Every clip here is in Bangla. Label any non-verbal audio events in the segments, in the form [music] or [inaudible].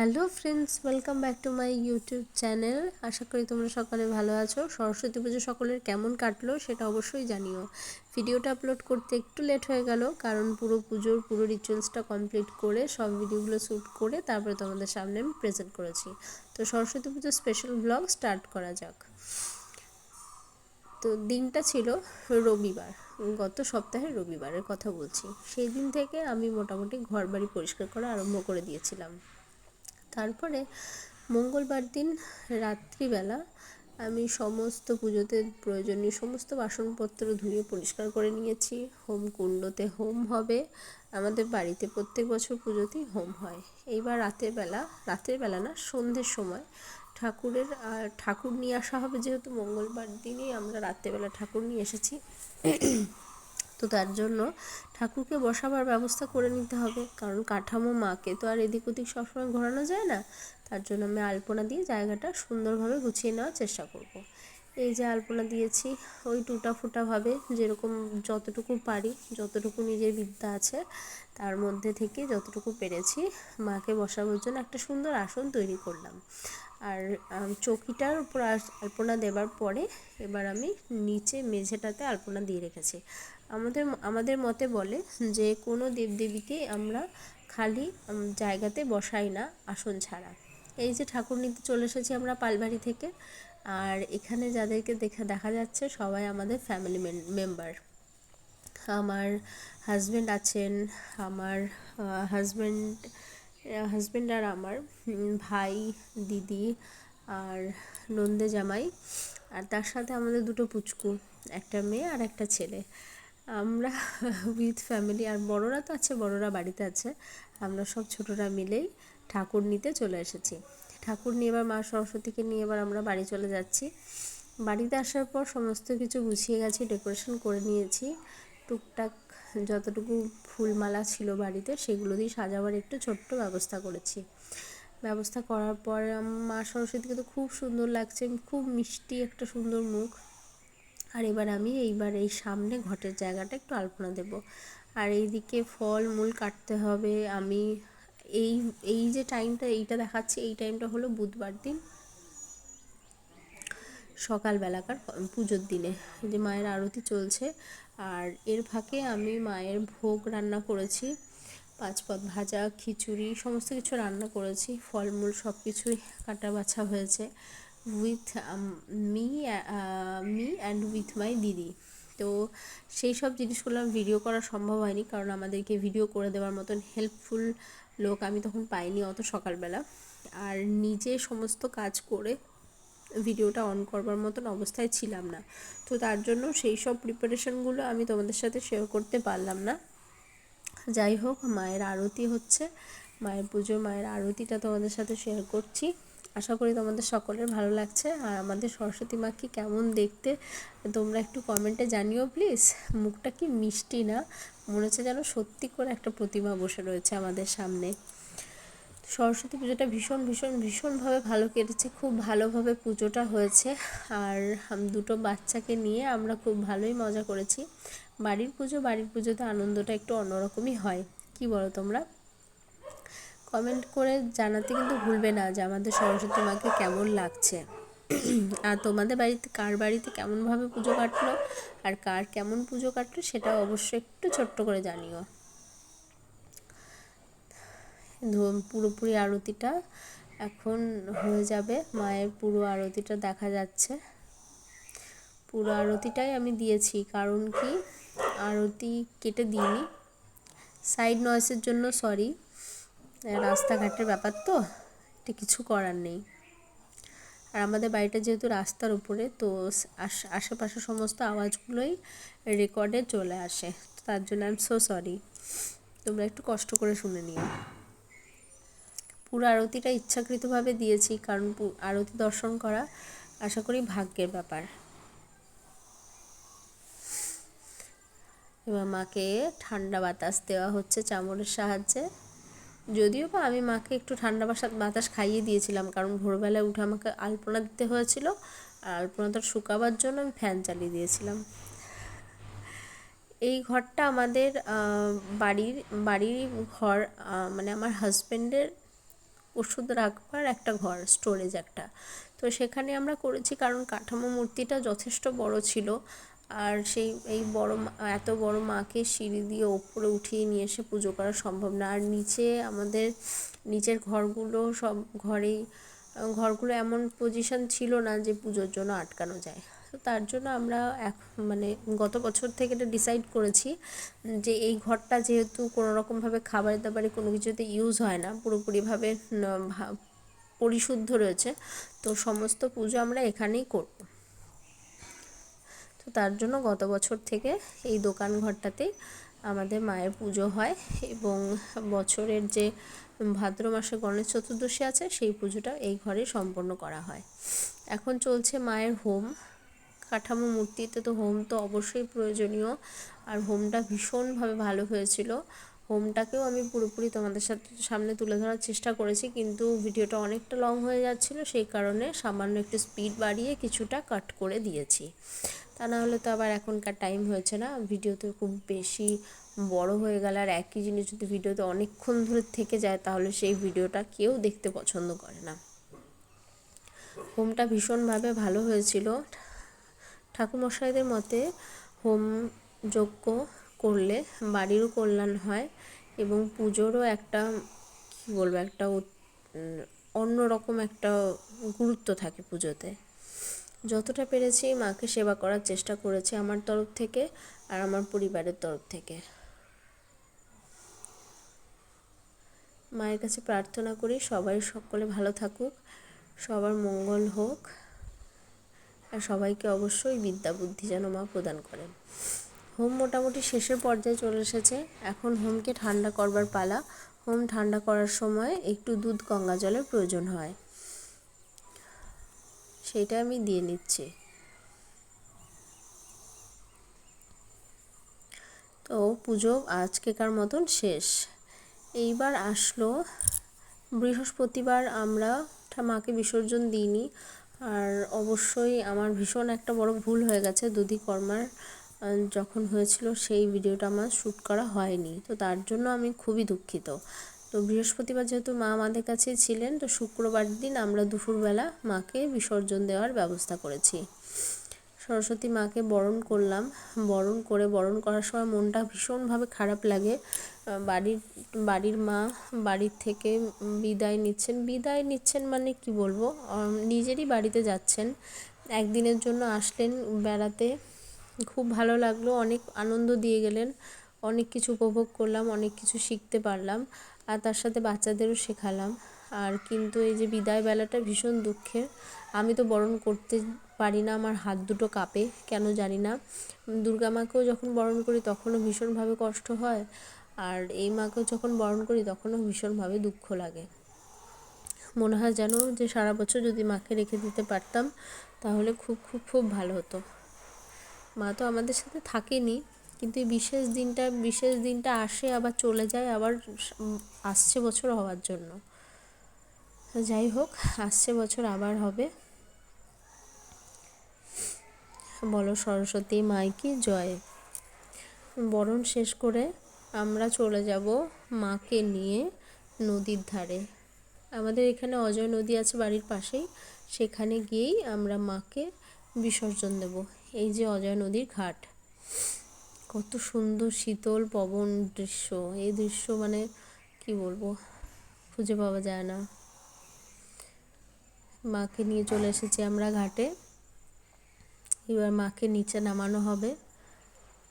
Hello friends, welcome back to my YouTube channel. আশা করি তোমরা সকলে ভালো আছো। সরস্বতী পুজো সকলের কেমন কাটলো সেটা অবশ্যই জানিও। ভিডিওটা আপলোড করতে একটু লেট হয়ে গেল, কারণ পুরো পুজোর পুরো রিচুয়ালসটা কমপ্লিট করে, সব ভিডিওগুলো শ্যুট করে তারপরে তোমাদের সামনে আমি প্রেজেন্ট করেছি। তো সরস্বতী পুজোর স্পেশাল ব্লগ স্টার্ট করা যাক। তো দিনটা ছিল রবিবার, গত সপ্তাহে রবিবারের কথা বলছি। সেই দিন থেকে আমি মোটামুটি ঘর বাড়ি পরিষ্কার করা আরম্ভ করে দিয়েছিলাম। তারপরে মঙ্গলবার দিন রাত্রিবেলা আমি সমস্ত পুজোতে প্রয়োজনীয় সমস্ত বাসনপত্র ধুয়ে পরিষ্কার করে নিয়েছি। হোম কুণ্ডতে হোম হবে। আমাদের বাড়িতে প্রত্যেক বছর পুজোতেই হোম হয়। এইবার রাতের বেলা রাতের বেলা না, সন্ধ্যের সময় ঠাকুরের আর ঠাকুর নিয়ে আসা হবে যেহেতু মঙ্গলবার দিনই আমরা রাত্রেবেলা ঠাকুর নিয়ে এসেছি। তো তার জন্য ঠাকুরকে বসাবার ব্যবস্থা করে নিতে হবে কারণ কাঠামো মাকে তো আর এদিক ওদিক সবসময় ঘোরানো যায় না তার জন্য আমি আলপনা দিয়ে জায়গাটা সুন্দরভাবে গুছিয়ে নেওয়ার চেষ্টা করব। এই যে আলপনা দিয়েছি, ওই টুটা ফুটাভাবে যেরকম যতটুকু পারি, যতটুকু নিজের বিদ্যা আছে, তার মধ্যে থেকে যতটুকু পেরেছি, মাকে বসাবার জন্য একটা সুন্দর আসন তৈরি করলাম। আর চৌকিটার উপর আলপনা দেবার পরে এবার আমি নিচে মেঝেটাতে আলপনা দিয়ে রেখেছি। আমাদের আমাদের মতে বলে যে কোনো দেবদেবীকে আমরা খালি জায়গাতে বসাই না আসন ছাড়া। এই যে ঠাকুর নিতে চলে এসেছি আমরা পালবাড়ি থেকে আর এখানে যাদেরকে দেখা দেখা যাচ্ছে সবাই আমাদের ফ্যামিলি মেম্বার আমার হাজব্যান্ড আছেন, আমার হাজব্যান্ড হাজব্যান্ড আর আমার ভাই, দিদি আর নন্দে জামাই। আর তার সাথে আমাদের দুটো পুচকু, একটা মেয়ে আর একটা ছেলে। আমরা [laughs] উইথ ফ্যামিলি আর বড়রা তো আছে, বড়রা বাড়িতে আছে। আমরা সব ছোটরা মিলেই ঠাকুর নিতে চলে এসেছি। ঠাকুর নিয়ে এবার মা সরস্বতীকে নিয়ে এবার আমরা বাড়ি চলে যাচ্ছি। বাড়িতে আসার পর সমস্ত কিছু গুছিয়ে গেছি ডেকোরেশন করে নিয়েছি। টুকটাক যতটুকু ফুলমালা ছিল বাড়িতে সেগুলো দিয়ে সাজাবার একটু ছোট্ট ব্যবস্থা করেছি। ব্যবস্থা করার পর মা সরস্বতীকে তো খুব সুন্দর লাগছে, খুব মিষ্টি একটা সুন্দর মুখ। আর এবার আমি এইবার এই সামনে ঘটের জায়গাটা একটু আলপনা দেব। আর এইদিকে ফল মূল কাটতে হবে, আমি এই এই যে টাইমটা এইটা দেখাচ্ছে, এই টাইমটা হলো বুধবার দিন। সকালবেলাকার পুজোর দিনে যে মায়ের আরতি চলছে। আর এর ফাঁকে আমি মায়ের ভোগ রান্না করেছি। পাঁচপদ ভাজা, খিচুড়ি, সমস্ত কিছু রান্না করেছি। ফলমূল সব কিছুই কাটা বাছা হয়েছে with me me and with my দিদি। তো সেই সব জিনিসগুলো ভিডিও করা সম্ভব হয়নি, কারণ আমাদেরকে ভিডিও করে দেওয়ার মতন হেল্পফুল লোক আমি তখন পাইনি অত সকালবেলা। আর নিজে সমস্ত কাজ করে ভিডিওটা অন করবার মতন অবস্থায় ছিলাম না। তো তার জন্য সেই সব প্রিপারেশনগুলো আমি তোমাদের সাথে শেয়ার করতে পারলাম না। যাই হোক, মায়ের আরতি হচ্ছে। মায়ের পুজো, মায়ের আরতিটা তোমাদের সাথে শেয়ার করছি। আশা করি তোমাদের সকলের ভালো লাগছে। আর আমাদের সরস্বতী মা কি কেমন দেখতে, তোমরা একটু কমেন্টে জানিও প্লিজ মুখটা কি মিষ্টি না, মনে হচ্ছে যেন সত্যি করে একটা প্রতিমা বসে রয়েছে আমাদের সামনে। সরস্বতী পুজোটা ভীষণ ভীষণ, ভীষণভাবে ভালো কেটেছে, খুব ভালোভাবে পুজোটা হয়েছে। আর দুটো বাচ্চাকে নিয়ে আমরা খুব ভালোই মজা করেছি। বাড়ির পুজো, বাড়ির পুজোতে আনন্দটা একটু অন্যরকমই হয়। কি বলো তোমরা? কমেন্ট করে জানাতে কিন্তু ভুলবে না যে আমাদের সরস্বতী মাকে কেমন লাগছে। আর তোমাদের বাড়িতে, কার বাড়িতে কেমনভাবে পুজো কাটলো আর কার কেমন পুজো কাটলো সেটা অবশ্যই একটু ছোট্ট করে জানিও। পুরোপুরি আরতিটা এখন হয়ে যাবে। মায়ের পুরো আরতিটা দেখা যাচ্ছে। পুরো আরতিটাই আমি দিয়েছি, কারণ কি? আরতি কেটে দিইনি। সাইড নয়েসের জন্য সরি রাস্তাঘাটের ব্যাপার তো এটা কিছু করার নেই। আর আমাদের বাড়িটা যেহেতু রাস্তার উপরে, তো আশেপাশে সমস্ত আওয়াজগুলোই রেকর্ডে চলে আসে। তার জন্য আই এম সো সরি তোমরা একটু কষ্ট করে শুনে নিও। পুরো আরতিটা ইচ্ছাকৃতভাবে দিয়েছি, কারণ আরতি দর্শন করা আশা করি ভাগ্যের ব্যাপার। এবার মাকে ঠান্ডা বাতাস দেওয়া হচ্ছে চামড়ের সাহায্যে। যদিও বা আমি মাকে একটু ঠান্ডা বাতাস খাইয়ে দিয়েছিলাম, কারণ ভোরবেলায় উঠে আমাকে আলপনা দিতে হয়েছিল, আর আলপনাটা শুকাবার জন্য আমি ফ্যান চালিয়ে দিয়েছিলাম। এই ঘরটা আমাদের বাড়ির বাড়ির ঘর মানে আমার হাজব্যান্ডের ওষুধ রাখবার একটা ঘর, স্টোরেজ একটা। তো সেখানে আমরা করেছি, কারণ কাঠামো মূর্তিটা যথেষ্ট বড় ছিল আর সেই, এই বড় এত বড় মাকে সিঁড়ি দিয়ে ওপরে উঠিয়ে নিয়ে এসে পুজো করা সম্ভব না। আর নিচে আমাদের, নিচের ঘরগুলো সব ঘরেই, ঘরগুলো এমন পজিশন ছিল না যে পুজোর জন্য আটকানো যায়। তো তার জন্য আমরা এক মানে গত বছর থেকে এটা ডিসাইড করেছি যে এই ঘরটা যেহেতু কোনো রকমভাবে খাবার দাবারে কোনো কিছুতে ইউজ হয় না, পুরোপুরিভাবে পরিশুদ্ধ রয়েছে, তো সমস্ত পুজো আমরা এখানেই করব। তো তার জন্য গত বছর থেকে এই দোকান ঘরটাতেই আমাদের মায়ের পুজো হয় এবং বছরের যে ভাদ্র মাসে গণেশ চতুর্দশী আছে, সেই পুজোটা এই ঘরে সম্পন্ন করা হয়। এখন চলছে মায়ের হোম। কাঠামো মূর্তিতে তো হোম তো অবশ্যই প্রয়োজনীয়। আর হোমটা ভীষণভাবে ভালো হয়েছিল। হোমটাকেও আমি পুরোপুরি তোমাদের সাথে সামনে তুলে ধরার চেষ্টা করেছি, কিন্তু ভিডিওটা অনেকটা লং হয়ে যাচ্ছিল, সেই কারণে সামান্য একটু স্পিড বাড়িয়ে কিছুটা কাট করে দিয়েছি। তা না হলে তো আবার এখনকার টাইম হয়েছে না। ভিডিওতে খুব বেশি বড় হয়ে গেলে আর একই জিনিস যদি ভিডিওতে অনেকক্ষণ ধরে থেকে যায়, তাহলে সেই ভিডিওটা কেউ দেখতে পছন্দ করে না। হোমটা ভীষণভাবে ভালো হয়েছিল। ঠাকুরমশাইদের মতে হোম যজ্ঞ করলে বাড়িরও কল্যাণ হয় এবং পুজোরও একটা, কী বলব, একটা অন্যরকম একটা গুরুত্ব থাকে পুজোতে। যতটা পেরেছি মাকে সেবা করার চেষ্টা করেছি আমার তরফ থেকে আর আমার পরিবারের তরফ থেকে। মায়ের কাছে প্রার্থনা করি সবাই সকলে ভালো থাকুক, সবার মঙ্গল হোক আর সবাইকে অবশ্যই বিদ্যা বুদ্ধি যেন মা প্রদান করেন। হোম মোটামুটি শেষের পর্যায়ে চলে এসেছে। এখন হোমকে ঠান্ডা করবার পালা। হোম ঠান্ডা করার সময় একটু দুধ গঙ্গা জলের প্রয়োজন হয়। সেইটা আমি দিয়ে নিচ্ছি। তো পুজো আজকেকার মতন শেষ। এইবার আসলো বৃহস্পতিবার, আমরা মাকে বিসর্জন দিইনি। আর অবশ্যই আমার ভীষণ একটা বড় ভুল হয়ে গেছে দুধি কর্মার যখন হয়েছিল সেই ভিডিওটা আমার শ্যুট করা হয়নি। তো তার জন্য আমি খুবই দুঃখিত। তো বৃহস্পতিবার যেহেতু মা আমাদের কাছেই ছিলেন, তো শুক্রবার দিন আমরা দুপুরবেলা মাকে বিসর্জন দেওয়ার ব্যবস্থা করেছি। সরস্বতী মাকে বরণ করলাম। বরণ করে, বরণ করার সময় মনটা ভীষণভাবে খারাপ লাগে। বাড়ির বাড়ির মা বাড়ির থেকে বিদায় নিচ্ছেন। বিদায় নিচ্ছেন মানে কি বলব? নিজেরই বাড়িতে যাচ্ছেন। একদিনের জন্য আসলেন বেড়াতে। খুব ভালো লাগল, অনেক আনন্দ দিয়ে গেলেন। অনেক কিছু উপভোগ করলাম, অনেক কিছু শিখতে পারলাম। আর তার সাথে বাচ্চাদেরও শেখালাম। আর কিন্তু এই যে বিদায় বেলাটা ভীষণ দুঃখের। আমি তো বরণ করতে পারি না, আমার হাত দুটো কাঁপে, কেন জানি না। দুর্গা মাকেও যখন বরণ করি তখনও ভীষণভাবে কষ্ট হয়। আর এই মাকেও যখন বরণ করি তখনও ভীষণভাবে দুঃখ লাগে। মনে হয় যেন যে সারা বছর যদি মাকে রেখে দিতে পারতাম, তাহলে খুব খুব খুব ভালো হতো। মা তো আমাদের সাথে থাকেনি। কিন্তু এই বিশেষ দিনটা বিশেষ দিনটা আসে, আবার চলে যায়, আবার আসছে বছর হওয়ার জন্য। যাই হোক, আসছে বছর আবার হবে। বলো সরস্বতী মাইকি জয়। বরণ শেষ করে আমরা চলে যাব মাকে নিয়ে নদীর ধারে। আমাদের এখানে অজয় নদী আছে বাড়ির পাশেই। সেখানে গিয়েই আমরা মাকে বিসর্জন দেব। এই যে অজয় নদীর ঘাট। কত সুন্দর শীতল পবন দৃশ্য। এই দৃশ্য মানে কি বলব? খুঁজে পাওয়া যায় না। মাকে নিয়ে চলে এসেছি আমরা ঘাটে। এবার মাকে নিচে নামানো হবে।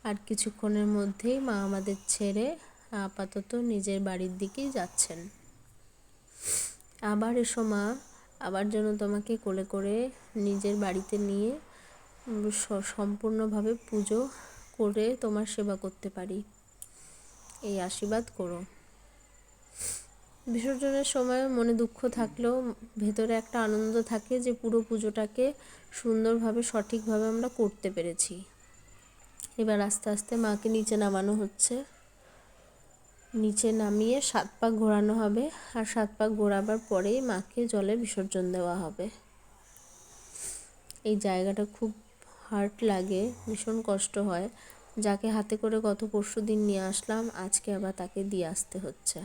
আর কিছুক্ষণের মধ্যেই মা আমাদের ছেড়ে আপাতত নিজের বাড়ির দিকেই যাচ্ছেন। আবার এসো মা, আবার যেন তোমাকে কোলে করে নিজের বাড়িতে নিয়ে সম্পূর্ণভাবে পুজো করে তোমার সেবা করতে পারি। এই আশীর্বাদ করো। বিসর্জনের সময় মনে দুঃখ থাকলেও ভেতরে একটা আনন্দ থাকে যে পুরো পুজোটাকে সুন্দরভাবে, সঠিকভাবে আমরা করতে পেরেছি। এবার আস্তে আস্তে মাকে নিচে নামানো হচ্ছে। নিচে নামিয়ে সাত পাক ঘোরানো হবে আর সাত পাক ঘোরাবার পরেই মাকে জলে বিসর্জন দেওয়া হবে। এই জায়গাটা খুব হার্ট লাগে, ভীষণ কষ্ট হয়। যাকে হাতে করে গত পরশু দিন নিয়ে আসলাম, আজকে আবার তাকে দিয়ে আসতে হচ্ছে।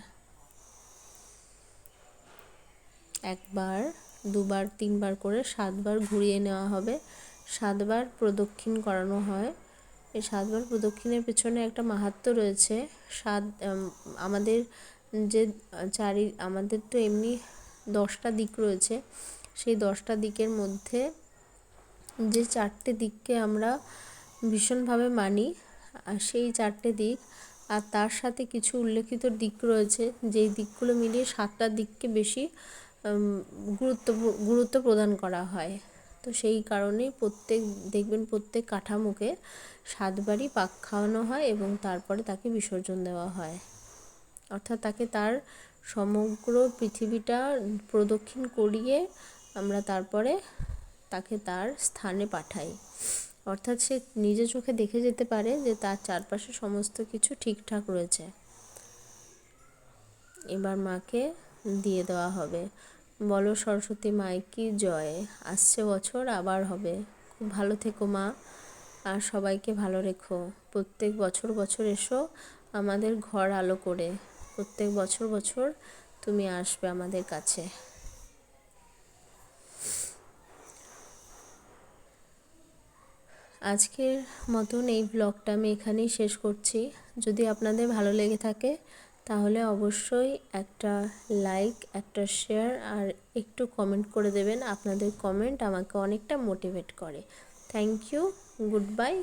একবার, দুবার, তিনবার করে সাতবার ঘুরিয়ে নেওয়া হবে। সাতবার প্রদক্ষিণ করানো হয়। এই সাতবার প্রদক্ষিণের পেছনে একটা মাহাত্ম্য রয়েছে। সাত আমাদের যে চারি, আমাদের তো এমনি দশটা দিক রয়েছে। সেই দশটা দিকের মধ্যে যে চারটে দিককে আমরা ভীষণভাবে মানি, আর সেই চারটে দিক, আর তার সাথে কিছু উল্লেখিত দিক রয়েছে, যেই দিকগুলো মিলিয়ে সাতটা দিককে বেশি গুরুত্ব গুরুত্ব প্রদান করা হয়। তো সেই কারণেই প্রত্যেক, দেখবেন প্রত্যেক কাঠামোকে সাতবারই পাক খাওয়ানো হয় এবং তারপরে তাকে বিসর্জন দেওয়া হয়। অর্থাৎ তাকে তার সমগ্র পৃথিবীটা প্রদক্ষিণ করিয়ে আমরা তারপরে তাকে তার স্থানে পাঠাই অর্থাৎ সে নিজে চোখে দেখে যেতে পারে যে তার চারপাশে সমস্ত কিছু ঠিকঠাক রয়েছে। এবার মাকে দিয়ে দেওয়া হবে। বলো, সরস্বতী মাই, কি জয়? আসছে বছর, আবার হবে। খুব ভালো থেকো মা, আর সবাইকে ভালো রেখো। প্রত্যেক বছর বছর এসো আমাদের ঘর আলো করে। প্রত্যেক বছর বছর তুমি আসবে আমাদের কাছে। আজকের মতন এই ব্লগটা আমি এখানেই শেষ করছি। যদি আপনাদের ভালো লেগে থাকে, তাহলে অবশ্যই একটা লাইক একটা শেয়ার আর একটু কমেন্ট করে দেবেন। আপনাদের কমেন্ট আমাকে অনেকটা মোটিভেট করে। Thank you good bye